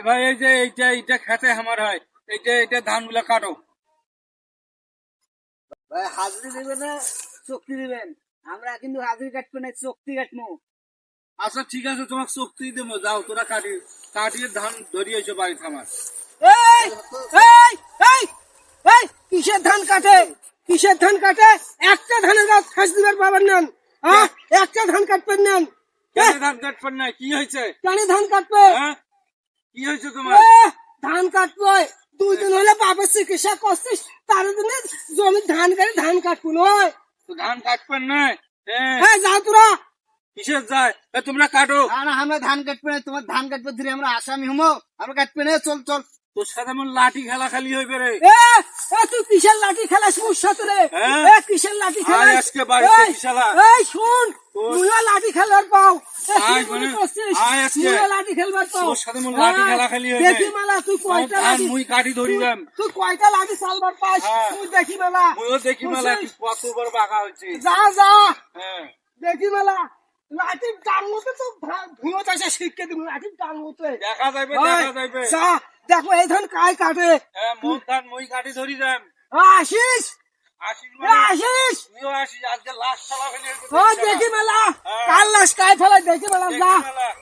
এবার এই যে এইটা এইটা খেতে আমার হয় এইটা এইটা ধানগুলা কাটো। ভাই হাজরি দিবেন না চুক্তি দিবেন। আমরা কিন্তু হাজরি কাটবো না চুক্তি কাটবো। আচ্ছা ঠিক আছে তোমাকে শক্তি দেবো। যাও তোরা কাটি কাটিয়ে ধান ধরিয়েছো বাড়িতে আমার। এই এই এই এই কিসের ধান কাটে? কিসের ধান কাটে? একটা ধানের গাছ খাস দিবার পাবেন নেন হ্যাঁ একটা ধান কাটবেন নেন ধান কাটবেন না? কি হয়েছে? কেন ধান কাটবে? হ্যাঁ? কি হয়েছে তোমার? ধান কাটবে দুই দিন হলে বাবার চিকিৎসা করছিস। তার দিনে জমি ধান কাটে ধান কাটবো নয় ধান কাটবেন না? হ্যাঁ হ্যাঁ যা তোরা। কিসের যায় তোমরা কাটো। না আমরা ধান কাটবে না তোমার ধান কাটবে ধরে আমরা আসামি হমো আমরা কাটবে না চল চল। তোর সাথে আমার লাঠি খেলা খালি হইবে রে। তুই কিসের লাঠি খেলাস মোর সাথে রে? হ্যাঁ? কিসের লাঠি খেলাস? আজকে বাড়িতে এই, শালা? এই শুন তুইও লাঠি খেলবার পাও। লাঠি খেলবার সাথে লাঠি হ্যাঁ, খেলা খালি দেখি মেলা তুই কয়টা লাঠি মুই কাটি ধরিলাম তুই- তুই কয়টা লাঠি চালবার পাস। তুই দেখি মেলা। মুইও দেখি মেলা বুঝছিস? বাঁকা হচ্ছে যা যা। হ্যাঁ। দেখি মেলা। লাঠির ডান তো ভুঁয়ো চাষে শিখকে দিব। লাঠির দেখা যাবে দেখা যাবে যা দেখো এই ধান কায় কাটে। হ্যাঁ মোর ধান মুই কাটি ধরি যাম। আসিস? তুইও আসিস আজকে লাশ চালা ফেলে দেখি মেলা। হ্যাঁ। কাল